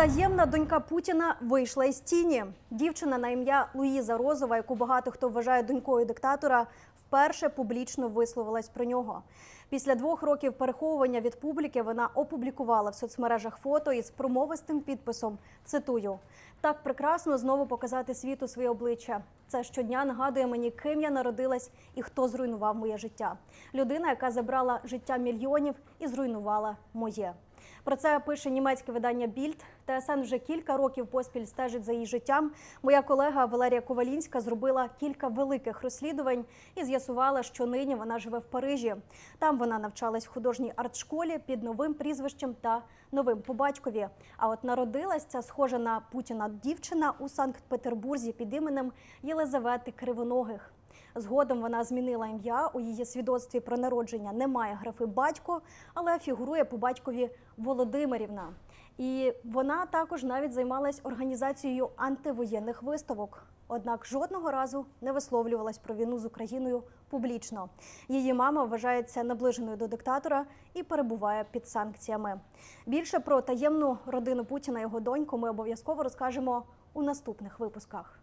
Таємна донька Путіна вийшла із тіні. Дівчина на ім'я Луїза Розова, яку багато хто вважає донькою диктатора, вперше публічно висловилась про нього. Після двох років переховування від публіки вона опублікувала в соцмережах фото із промовистим підписом. Цитую: так прекрасно знову показати світу своє обличчя. Це щодня нагадує мені, ким я народилась і хто зруйнував моє життя. Людина, яка забрала життя мільйонів і зруйнувала моє. Про це пише німецьке видання Більд. ТСН вже кілька років поспіль стежить за її життям. Моя колега Валерія Ковалінська зробила кілька великих розслідувань і з'ясувала, що нині вона живе в Парижі. Там вона навчалась в художній артшколі під новим прізвищем та новим по батькові. А от народилась ця схожа на Путіна дівчина у Санкт-Петербурзі під іменем Єлизавети Кривоногих. Згодом вона змінила ім'я. У її свідоцтві про народження немає графи батько, але фігурує по батькові Володимирівна. І вона також навіть займалась організацією антивоєнних виставок. Однак жодного разу не висловлювалась про війну з Україною публічно. Її мама вважається наближеною до диктатора і перебуває під санкціями. Більше про таємну родину Путіна його доньку ми обов'язково розкажемо у наступних випусках.